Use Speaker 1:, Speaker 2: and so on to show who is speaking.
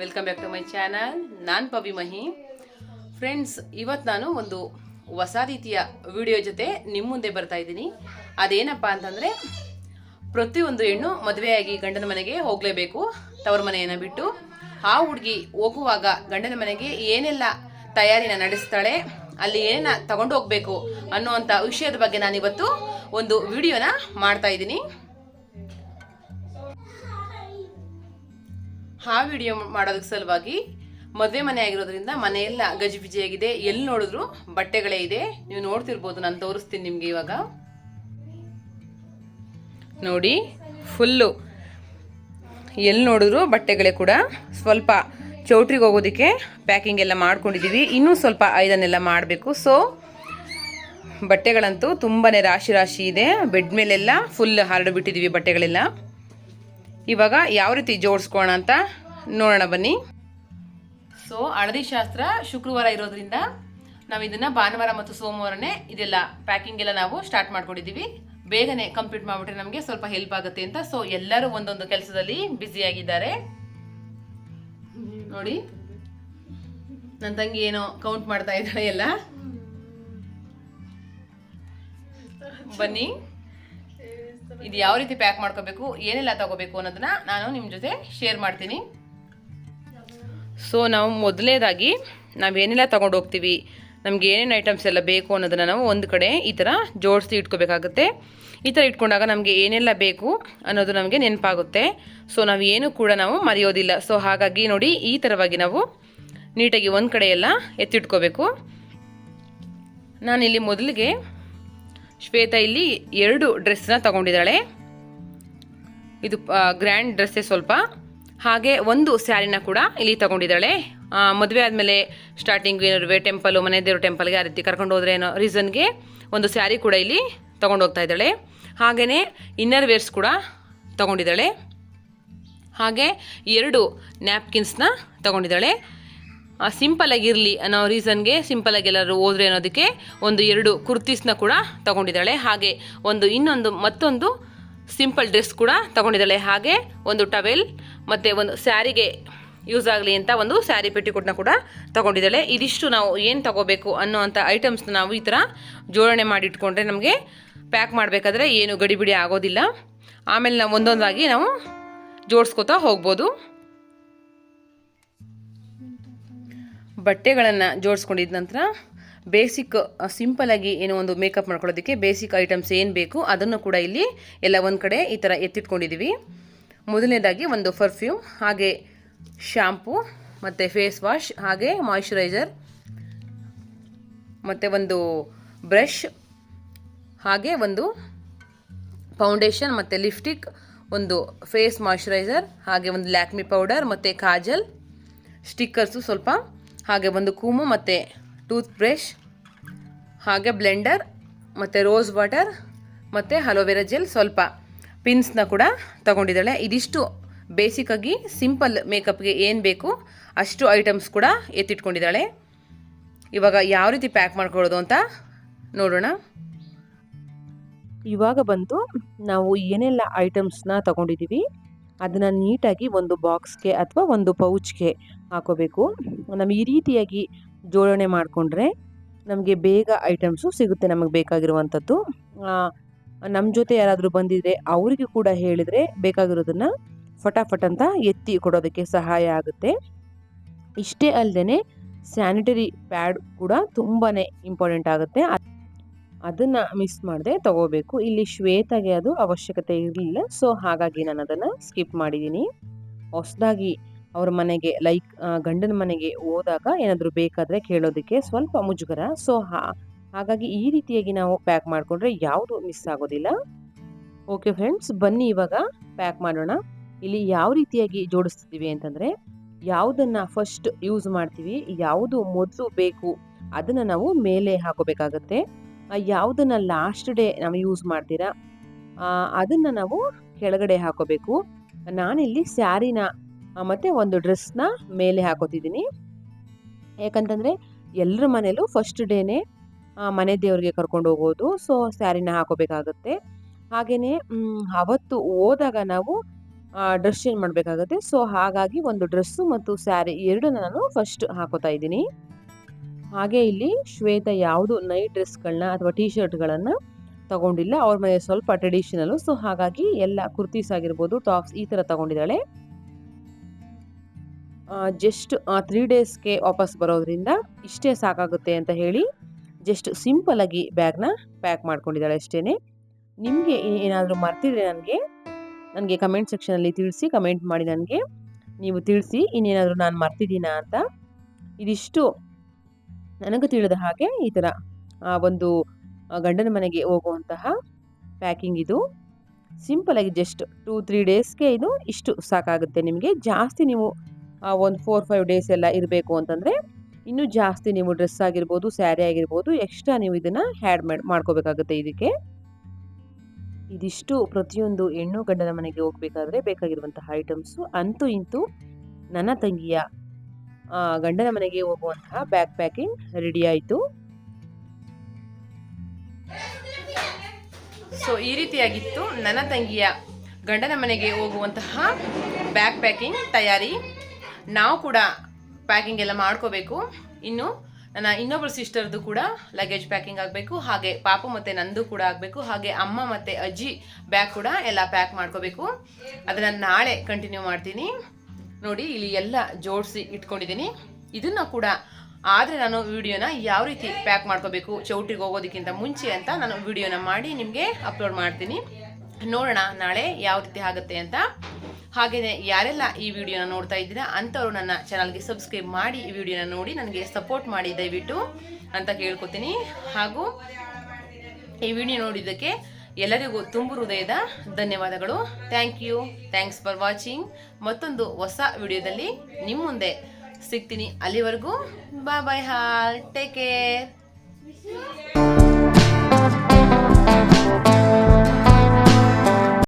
Speaker 1: Welcome back to my channel ನಾನು ಪವಿ ಮಹಿ. Friends ಇವತ್ತು ನಾನು ಒಂದು ಹೊಸ ರೀತಿಯ ವಿಡಿಯೋ ಜೊತೆ ನಿಮ್ಮ ಮುಂದೆ ಬರ್ತಾ ಇದ್ದೀನಿ. ಅದೇನಪ್ಪ ಅಂತಂದರೆ ಪ್ರತಿಯೊಂದು ಹೆಣ್ಣು ಮದುವೆಯಾಗಿ ಗಂಡನ ಮನೆಗೆ ಹೋಗಲೇಬೇಕು, ತವರ ಮನೆಯನ್ನು ಬಿಟ್ಟು. ಆ ಹುಡುಗಿ ಹೋಗುವಾಗ ಗಂಡನ ಮನೆಗೆ ಏನೆಲ್ಲ ತಯಾರಿನ ನಡೆಸ್ತಾಳೆ, ಅಲ್ಲಿ ಏನೇನ ತಗೊಂಡು ಹೋಗಬೇಕು ಅನ್ನುವಂಥ ವಿಷಯದ ಬಗ್ಗೆ ನಾನಿವತ್ತು ಒಂದು ವಿಡಿಯೋನ ಮಾಡ್ತಾ ಇದ್ದೀನಿ. ಆ ವಿಡಿಯೋ ಮಾಡೋದಕ್ಕೆ ಸಲುವಾಗಿ ಮದುವೆ ಮನೆ ಆಗಿರೋದ್ರಿಂದ ಮನೆಯೆಲ್ಲ ಗಜಿಬಿಜಿಯಾಗಿದೆ ಎಲ್ಲಿ ನೋಡಿದ್ರು ಬಟ್ಟೆಗಳೇ ಇದೆ. ನೀವು ನೋಡ್ತಿರ್ಬೋದು, ನಾನು ತೋರಿಸ್ತೀನಿ ನಿಮಗೆ ಇವಾಗ. ನೋಡಿ ಫುಲ್ಲು ಎಲ್ಲಿ ನೋಡಿದ್ರು ಬಟ್ಟೆಗಳೇ ಕೂಡ. ಸ್ವಲ್ಪ ಚೌಟ್ರಿಗೆ ಹೋಗೋದಕ್ಕೆ ಪ್ಯಾಕಿಂಗ್ ಎಲ್ಲ ಮಾಡ್ಕೊಂಡಿದ್ದೀವಿ. ಇನ್ನೂ ಸ್ವಲ್ಪ ಐದನ್ನೆಲ್ಲ ಮಾಡಬೇಕು. ಸೊ ಬಟ್ಟೆಗಳಂತೂ ತುಂಬಾ ರಾಶಿ ರಾಶಿ ಇದೆ. ಬೆಡ್ ಮೇಲೆಲ್ಲ ಫುಲ್ ಹರಡಿಬಿಟ್ಟಿದ್ದೀವಿ ಬಟ್ಟೆಗಳೆಲ್ಲ. ಇವಾಗ ಯಾವ ರೀತಿ ಜೋಡಿಸ್ಕೋಣ ಅಂತ ನೋಡೋಣ ಬನ್ನಿ. ಸೊ ಹಳದಿ ಶಾಸ್ತ್ರ ಶುಕ್ರವಾರ ಇರೋದ್ರಿಂದ ನಾವು ಇದನ್ನ ಭಾನುವಾರ ಮತ್ತು ಸೋಮವಾರನೇ ಇದೆಲ್ಲ ಪ್ಯಾಕಿಂಗ್ ಎಲ್ಲ ನಾವು ಸ್ಟಾರ್ಟ್ ಮಾಡ್ಕೊಂಡಿದ್ದೀವಿ. ಬೇಗನೆ ಕಂಪ್ಲೀಟ್ ಮಾಡಿಬಿಟ್ರೆ ನಮಗೆ ಸ್ವಲ್ಪ ಹೆಲ್ಪ್ ಆಗುತ್ತೆ ಅಂತ. ಸೊ ಎಲ್ಲರೂ ಒಂದೊಂದು ಕೆಲಸದಲ್ಲಿ ಬ್ಯುಸಿಯಾಗಿದ್ದಾರೆ ನೋಡಿ. ನನ್ನ ತಂಗಿ ಏನೋ ಕೌಂಟ್ ಮಾಡ್ತಾ ಇದ್ದಾಳೆ ಎಲ್ಲ. ಬನ್ನಿ. ಇದು ಯಾವ ರೀತಿ ಪ್ಯಾಕ್ ಮಾಡ್ಕೋಬೇಕು, ಏನೆಲ್ಲ ತಗೋಬೇಕು ಅನ್ನೋದನ್ನ ನಾನು ನಿಮ್ಮ ಜೊತೆ ಶೇರ್ ಮಾಡ್ತೀನಿ. ಸೊ ನಾವು ಮೊದಲನೇದಾಗಿ ನಾವೇನೆಲ್ಲ ತಗೊಂಡು ಹೋಗ್ತೀವಿ, ನಮ್ಗೆ ಏನೇನು ಐಟಮ್ಸ್ ಎಲ್ಲ ಬೇಕು ಅನ್ನೋದನ್ನು ನಾವು ಒಂದು ಕಡೆ ಈ ಥರ ಜೋಡಿಸಿ ಇಟ್ಕೋಬೇಕಾಗುತ್ತೆ. ಈ ಥರ ಇಟ್ಕೊಂಡಾಗ ನಮಗೆ ಏನೆಲ್ಲ ಬೇಕು ಅನ್ನೋದು ನಮಗೆ ನೆನಪಾಗುತ್ತೆ. ಸೊ ನಾವು ಏನು ಕೂಡ ನಾವು ಮರೆಯೋದಿಲ್ಲ. ಸೊ ಹಾಗಾಗಿ ನೋಡಿ ಈ ಥರವಾಗಿ ನಾವು ನೀಟಾಗಿ ಒಂದು ಕಡೆ ಎಲ್ಲ ಎತ್ತಿಟ್ಕೋಬೇಕು. ನಾನಿಲ್ಲಿ ಮೊದಲಿಗೆ ಶ್ವೇತಾ ಇಲ್ಲಿ ಎರಡು ಡ್ರೆಸ್ನ ತಗೊಂಡಿದ್ದಾಳೆ. ಇದು ಗ್ರ್ಯಾಂಡ್ ಡ್ರೆಸ್ಸೇ ಸ್ವಲ್ಪ. ಹಾಗೆ ಒಂದು ಸ್ಯಾರಿನ ಕೂಡ ಇಲ್ಲಿ ತಗೊಂಡಿದ್ದಾಳೆ. ಮದುವೆ ಆದಮೇಲೆ ಸ್ಟಾರ್ಟಿಂಗ್ ಏನಾದ್ರು ಟೆಂಪಲು ಮನೆ ದೇವ್ರ ಟೆಂಪಲ್ಗೆ ಆ ರೀತಿ ಕರ್ಕೊಂಡು ಹೋದ್ರೆ ಏನೋ ರೀಸನ್ಗೆ ಒಂದು ಸ್ಯಾರಿ ಕೂಡ ಇಲ್ಲಿ ತೊಗೊಂಡು ಹೋಗ್ತಾ ಇದ್ದಾಳೆ. ಹಾಗೆಯೇ ಇನ್ನರ್ ವೇರ್ಸ್ ಕೂಡ ತಗೊಂಡಿದ್ದಾಳೆ. ಹಾಗೆ ಎರಡು ನ್ಯಾಪ್ಕಿನ್ಸ್ನ ತಗೊಂಡಿದ್ದಾಳೆ. ಸಿಂಪಲಾಗಿರಲಿ ಅನ್ನೋ ರೀಸನ್ಗೆ ಸಿಂಪಲಾಗಿ ಎಲ್ಲರೂ ಹೋದ್ರೆ ಅನ್ನೋದಕ್ಕೆ ಒಂದು ಎರಡು ಕುರ್ತೀಸ್ನ ಕೂಡ ತಗೊಂಡಿದ್ದಾಳೆ. ಹಾಗೆ ಒಂದು ಇನ್ನೊಂದು ಮತ್ತೊಂದು ಸಿಂಪಲ್ ಡ್ರೆಸ್ ಕೂಡ ತಗೊಂಡಿದ್ದಾಳೆ. ಹಾಗೆ ಒಂದು ಟವೆಲ್ ಮತ್ತು ಒಂದು ಸ್ಯಾರಿಗೆ ಯೂಸ್ ಆಗಲಿ ಅಂತ ಒಂದು ಸ್ಯಾರಿ ಪೆಟ್ಟಿಕೋಟ್ನ ಕೂಡ ತಗೊಂಡಿದ್ದಾಳೆ. ಇದಿಷ್ಟು ನಾವು ಏನು ತಗೋಬೇಕು ಅನ್ನೋ ಅಂಥ ಐಟಮ್ಸ್ನ ನಾವು ಈ ಥರ ಜೋಡಣೆ ಮಾಡಿಟ್ಕೊಂಡ್ರೆ ನಮಗೆ ಪ್ಯಾಕ್ ಮಾಡಬೇಕಾದ್ರೆ ಏನು ಗಡಿಬಿಡಿ ಆಗೋದಿಲ್ಲ. ಆಮೇಲೆ ನಾವು ಒಂದೊಂದಾಗಿ ನಾವು ಜೋಡಿಸ್ಕೊತಾ ಹೋಗ್ಬೋದು. ಬಟ್ಟೆಗಳನ್ನು ಜೋಡಿಸ್ಕೊಂಡಿದ ನಂತರ ಬೇಸಿಕ್ ಸಿಂಪಲಾಗಿ ಏನೋ ಒಂದು ಮೇಕಪ್ ಮಾಡ್ಕೊಳ್ಳೋದಕ್ಕೆ ಬೇಸಿಕ್ ಐಟಮ್ಸ್ ಏನು ಬೇಕು ಅದನ್ನು ಕೂಡ ಇಲ್ಲಿ ಎಲ್ಲ ಒಂದು ಕಡೆ ಈ ಥರ ಎತ್ತಿಟ್ಕೊಂಡಿದ್ದೀವಿ ಮೊದಲನೇದಾಗಿ ಒಂದು ಪರ್ಫ್ಯೂಮ್ ಹಾಗೆ ಶ್ಯಾಂಪು ಮತ್ತು ಫೇಸ್ ವಾಶ್ ಹಾಗೆ ಮಾಯಿಶ್ಚರೈಸರ್ ಮತ್ತು ಒಂದು ಬ್ರಷ್ ಹಾಗೆ ಒಂದು ಫೌಂಡೇಶನ್ ಮತ್ತು ಲಿಪ್ಸ್ಟಿಕ್ ಒಂದು ಫೇಸ್ ಮಾಯಿಶ್ಚರೈಸರ್ ಹಾಗೆ ಒಂದು ಲ್ಯಾಕ್ಮಿ ಪೌಡರ್ ಮತ್ತು ಕಾಜಲ್ ಸ್ಟಿಕ್ಕರ್ಸು ಸ್ವಲ್ಪ ಹಾಗೆ ಒಂದು ಕೂಮು, ಮತ್ತು ಟೂತ್ ಬ್ರಷ್ ಹಾಗೆ ಬ್ಲೆಂಡರ್, ಮತ್ತು ರೋಸ್ ವಾಟರ್, ಮತ್ತು ಅಲೋವೆರಾ ಜೆಲ್ ಸ್ವಲ್ಪ ಪಿನ್ಸ್ನ ಕೂಡ ತಗೊಂಡಿದ್ದಾಳೆ. ಇದಿಷ್ಟು ಬೇಸಿಕ್ಕಾಗಿ ಸಿಂಪಲ್ ಮೇಕಪ್ಗೆ ಏನು ಬೇಕು ಅಷ್ಟು ಐಟಮ್ಸ್ ಕೂಡ ಎತ್ತಿಟ್ಕೊಂಡಿದ್ದಾಳೆ. ಇವಾಗ ಯಾವ ರೀತಿ ಪ್ಯಾಕ್ ಮಾಡ್ಕೊಳ್ಳೋದು ಅಂತ ನೋಡೋಣ. ಇವಾಗ ಬಂತು ನಾವು ಏನೆಲ್ಲ ಐಟಮ್ಸ್ನ ತಗೊಂಡಿದ್ದೀವಿ. ಅದನ್ನು ನೀಟಾಗಿ ಒಂದು ಬಾಕ್ಸ್ಗೆ ಅಥವಾ ಒಂದು ಪೌಚ್ಗೆ ಹಾಕೋಬೇಕು. ನಾವು ಈ ರೀತಿಯಾಗಿ ಜೋಡಣೆ ಮಾಡಿಕೊಂಡ್ರೆ ನಮಗೆ ಬೇಗ ಐಟಮ್ಸು ಸಿಗುತ್ತೆ ನಮಗೆ ಬೇಕಾಗಿರುವಂಥದ್ದು ನಮ್ಮ ಜೊತೆ ಯಾರಾದರೂ ಬಂದಿದ್ರೆ ಅವರಿಗೆ ಕೂಡ ಹೇಳಿದರೆ ಬೇಕಾಗಿರೋದನ್ನು ಫಟಾಫಟ್ ಅಂತ ಎತ್ತಿ ಕೊಡೋದಕ್ಕೆ ಸಹಾಯ ಆಗುತ್ತೆ. ಇಷ್ಟೇ ಅಲ್ಲದೆ ಸ್ಯಾನಿಟರಿ ಪ್ಯಾಡ್ ಕೂಡ ತುಂಬಾ ಇಂಪಾರ್ಟೆಂಟ್ ಆಗುತ್ತೆ. ಅದನ್ನು ಮಿಸ್ ಮಾಡದೆ ತಗೋಬೇಕು. ಇಲ್ಲಿ ಶ್ವೇತಗೆ ಅದು ಅವಶ್ಯಕತೆ ಇರಲಿಲ್ಲ. ಸೊ ಹಾಗಾಗಿ ನಾನು ಅದನ್ನು ಸ್ಕಿಪ್ ಮಾಡಿದ್ದೀನಿ ಹೊಸದಾಗಿ ಅವ್ರ ಮನೆಗೆ ಲೈಕ್ ಗಂಡನ ಮನೆಗೆ ಹೋದಾಗ ಏನಾದರೂ ಬೇಕಾದರೆ ಕೇಳೋದಕ್ಕೆ ಸ್ವಲ್ಪ ಮುಜುಗರ. ಸೊ ಹಾಗಾಗಿ ಈ ರೀತಿಯಾಗಿ ನಾವು ಪ್ಯಾಕ್ ಮಾಡಿಕೊಂಡ್ರೆ ಯಾವುದು ಮಿಸ್ ಆಗೋದಿಲ್ಲ. ಓಕೆ ಫ್ರೆಂಡ್ಸ್ ಬನ್ನಿ ಇವಾಗ ಪ್ಯಾಕ್ ಮಾಡೋಣ. ಇಲ್ಲಿ ಯಾವ ರೀತಿಯಾಗಿ ಜೋಡಿಸ್ತಿದ್ದೀವಿ ಅಂತಂದರೆ, ಯಾವುದನ್ನು ಫಸ್ಟ್ ಯೂಸ್ ಮಾಡ್ತೀವಿ, ಯಾವುದು ಮೊದಲು ಬೇಕು, ಅದನ್ನು ನಾವು ಮೇಲೆ ಹಾಕೋಬೇಕಾಗತ್ತೆ. ಯಾವುದನ್ನು ಲಾಸ್ಟ್ ಡೇ ನಾವು ಯೂಸ್ ಮಾಡ್ತೀರಾ ಅದನ್ನು ನಾವು ಕೆಳಗಡೆ ಹಾಕೋಬೇಕು. ನಾನಿಲ್ಲಿ ಸ್ಯಾರಿನ ಮತ್ತು ಒಂದು ಡ್ರೆಸ್ನ ಮೇಲೆ ಹಾಕೋತಿದ್ದೀನಿ. ಯಾಕಂತಂದರೆ ಎಲ್ಲರ ಮನೇಲೂ ಫಸ್ಟ್ ಡೇನೇ ಮನೆ ದೇವರಿಗೆ ಕರ್ಕೊಂಡು ಹೋಗೋದು ಸೊ ಸ್ಯಾರಿನ ಹಾಕೋಬೇಕಾಗತ್ತೆ. ಹಾಗೆಯೇ ಅವತ್ತು ಹೋದಾಗ ನಾವು ಡ್ರೆಸ್ ಚೇಂಜ್ ಮಾಡಬೇಕಾಗುತ್ತೆ. ಸೊ ಹಾಗಾಗಿ ಒಂದು ಡ್ರೆಸ್ಸು ಮತ್ತು ಸ್ಯಾರಿ ಎರಡನ್ನ ನಾನು ಫಸ್ಟ್ ಹಾಕೋತಾ ಇದ್ದೀನಿ. ಹಾಗೆ ಇಲ್ಲಿ ಶ್ವೇತ ಯಾವುದು ನೈಟ್ ಡ್ರೆಸ್ಗಳನ್ನ ಅಥವಾ ಟೀ ಶರ್ಟ್ಗಳನ್ನು ತಗೊಂಡಿಲ್ಲ. ಅವ್ರ ಮನೆ ಸ್ವಲ್ಪ ಟ್ರೆಡಿಷನಲ್ ಸೊ, ಹಾಗಾಗಿ ಎಲ್ಲ ಕುರ್ತೀಸ್ ಆಗಿರ್ಬೋದು, ಟಾಪ್ಸ್ ಈ ಥರ ತಗೊಂಡಿದ್ದಾಳೆ. ಜಸ್ಟ್ ತ್ರೀ ಡೇಸ್ಗೆ ವಾಪಸ್ ಬರೋದ್ರಿಂದ ಇಷ್ಟೇ ಸಾಕಾಗುತ್ತೆ ಅಂತ ಹೇಳಿ ಜಸ್ಟ್ ಸಿಂಪಲ್ ಆಗಿ ಬ್ಯಾಗ್ನ ಪ್ಯಾಕ್ ಮಾಡ್ಕೊಂಡಿದ್ದಾಳೆ ಅಷ್ಟೇ ನಿಮಗೆ ಏನಾದರೂ ಮರ್ತಿದ್ರೆ ನನಗೆ ನನಗೆ ಕಮೆಂಟ್ ಸೆಕ್ಷನಲ್ಲಿ ತಿಳಿಸಿ, ಕಮೆಂಟ್ ಮಾಡಿ ನನಗೆ. ನೀವು ತಿಳಿಸಿ, ಇನ್ನೇನಾದರೂ ನಾನು ಮರ್ತಿದ್ದೀನಾ ಅಂತ. ಇದಿಷ್ಟು ನನಗೆ ತಿಳಿದ ಹಾಗೆ ಈ ಥರ ಆ ಒಂದು ಗಂಡನ ಮನೆಗೆ ಹೋಗುವಂತಹ ಪ್ಯಾಕಿಂಗ್ ಇದು ಸಿಂಪಲಾಗಿ ಜಸ್ಟ್ ಟೂ ತ್ರೀ ಡೇಸ್ಗೆ ಇದು ಇಷ್ಟು ಸಾಕಾಗುತ್ತೆ ನಿಮಗೆ. ಜಾಸ್ತಿ ನೀವು ಒಂದು ಫೋರ್ ಫೈವ್ ಡೇಸ್ ಎಲ್ಲ ಇರಬೇಕು ಅಂತಂದರೆ ಇನ್ನೂ ಜಾಸ್ತಿ ನೀವು ಡ್ರೆಸ್ ಆಗಿರ್ಬೋದು ಸ್ಯಾರಿ ಆಗಿರ್ಬೋದು ಎಕ್ಸ್ಟ್ರಾ ನೀವು ಇದನ್ನು ಹ್ಯಾಡ್ ಮಾಡಿ, ಮಾಡ್ಕೋಬೇಕಾಗುತ್ತೆ ಇದಕ್ಕೆ. ಇದಿಷ್ಟು ಪ್ರತಿಯೊಂದು ಹೆಣ್ಣು ಗಂಡನ ಮನೆಗೆ ಹೋಗಬೇಕಾದ್ರೆ ಬೇಕಾಗಿರುವಂತಹ ಐಟಮ್ಸು ಅಂತೂ ಇಂತೂ ನನ್ನ ತಂಗಿಯ ಗಂಡನ ಮನೆಗೆ ಹೋಗುವಂತಹ ಬ್ಯಾಗ್ ಪ್ಯಾಕಿಂಗ್ ರೆಡಿ ಆಯಿತು. ಸೊ ಈ ರೀತಿಯಾಗಿತ್ತು ನನ್ನ ತಂಗಿಯ ಗಂಡನ ಮನೆಗೆ ಹೋಗುವಂತಹ ಬ್ಯಾಗ್ ಪ್ಯಾಕಿಂಗ್ ತಯಾರಿ. ನಾವು ಕೂಡ ಪ್ಯಾಕಿಂಗ್ ಎಲ್ಲ ಮಾಡ್ಕೋಬೇಕು. ಇನ್ನು ನನ್ನ ಇನ್ನೊಬ್ಬರು ಸಿಸ್ಟರ್ದು ಕೂಡ ಲಗೇಜ್ ಪ್ಯಾಕಿಂಗ್ ಆಗಬೇಕು. ಹಾಗೆ ಪಾಪು ಮತ್ತು ನಂದು ಕೂಡ ಆಗಬೇಕು. ಹಾಗೆ ಅಮ್ಮ ಮತ್ತು ಅಜ್ಜಿ ಬ್ಯಾಗ್ ಕೂಡ ಎಲ್ಲ ಪ್ಯಾಕ್ ಮಾಡ್ಕೋಬೇಕು. ಅದನ್ನು ನಾಳೆ ಕಂಟಿನ್ಯೂ ಮಾಡ್ತೀನಿ. ನೋಡಿ ಇಲ್ಲಿ ಎಲ್ಲ ಜೋಡಿಸಿ ಇಟ್ಕೊಂಡಿದ್ದೀನಿ. ಇದನ್ನು ಕೂಡ ಆದರೆ ನಾನು ವಿಡಿಯೋನ ಯಾವ ರೀತಿ ಪ್ಯಾಕ್ ಮಾಡ್ಕೋಬೇಕು, ಚೌಟ್ರಿಗೆ ಹೋಗೋದಕ್ಕಿಂತ ಮುಂಚೆ ಅಂತ ನಾನು ವಿಡಿಯೋನ ಮಾಡಿ ನಿಮಗೆ ಅಪ್ಲೋಡ್ ಮಾಡ್ತೀನಿ. ನೋಡೋಣ ನಾಳೆ ಯಾವ ರೀತಿ ಆಗುತ್ತೆ ಅಂತ. ಹಾಗೆಯೇ ಯಾರೆಲ್ಲ ಈ ವಿಡಿಯೋನ ನೋಡ್ತಾ ಇದ್ದೀರಾ, ಅಂಥವ್ರು ನನ್ನ ಚಾನಲ್ಗೆ ಸಬ್ಸ್ಕ್ರೈಬ್ ಮಾಡಿ ಈ ವಿಡಿಯೋನ ನೋಡಿ ನನಗೆ ಸಪೋರ್ಟ್ ಮಾಡಿ ದಯವಿಟ್ಟು ಅಂತ ಕೇಳ್ಕೊತೀನಿ. ಹಾಗೂ ಈ ವಿಡಿಯೋ ನೋಡಿದ್ದಕ್ಕೆ ಎಲ್ಲರಿಗೂ ತುಂಬು ಹೃದಯದ ಧನ್ಯವಾದಗಳು. Thank you thanks for watching ಮತ್ತೊಂದು ಹೊಸ ವಿಡಿಯೋದಲ್ಲಿ ನಿಮ್ಮ ಮುಂದೆ ಸಿಗ್ತೀನಿ ಅಲ್ಲಿವರೆಗೂ. ಬಾಯ್ ಬಾಯ್ ಹಾಲ್ ಟೇಕ್ ಕೇರ್